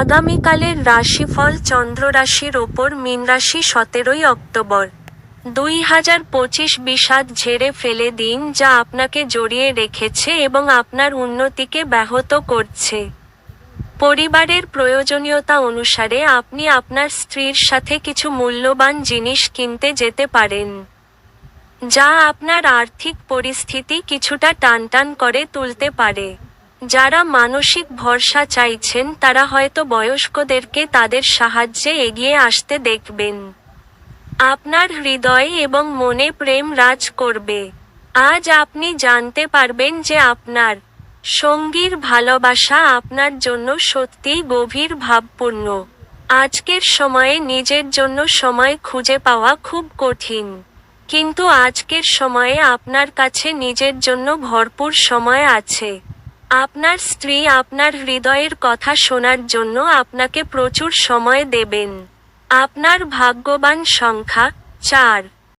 আগামীকালের রাশিফল চন্দ্র রাশির ওপর মীন রাশি সতেরোই অক্টোবর। দুই হাজার পঁচিশ বিষাদ ঝেড়ে ফেলে দিন যা আপনাকে জড়িয়ে রেখেছে এবং আপনার উন্নতিকে ব্যাহত করছে। পরিবারের প্রয়োজনীয়তা অনুসারে আপনি আপনার স্ত্রীর সাথে কিছু মূল্যবান জিনিস কিনতে যেতে পারেন, যা আপনার আর্থিক পরিস্থিতি কিছুটা টানটান করে তুলতে পারে। যারা মানসিক ভরসা চাইছেন, তারা হয়তো বয়স্কদেরকে তাদের সাহায্যে এগিয়ে আসতে দেখবেন। আপনার হৃদয়ে এবং মনে প্রেম রাজ করবে। আজ আপনি জানতে পারবেন যে আপনার সঙ্গীর ভালোবাসা আপনার জন্য সত্যিই গভীর ভাবপূর্ণ। আজকের সময়ে নিজের জন্য সময় খুঁজে পাওয়া খুব কঠিন। কিন্তু আজকের সময়ে আপনার কাছে নিজের জন্য ভরপুর সময় আছে। আপনার স্ত্রী আপনার হৃদয়ের কথা শোনার জন্য আপনাকে প্রচুর সময় দেবেন। আপনার ভাগ্যবান সংখ্যা চার।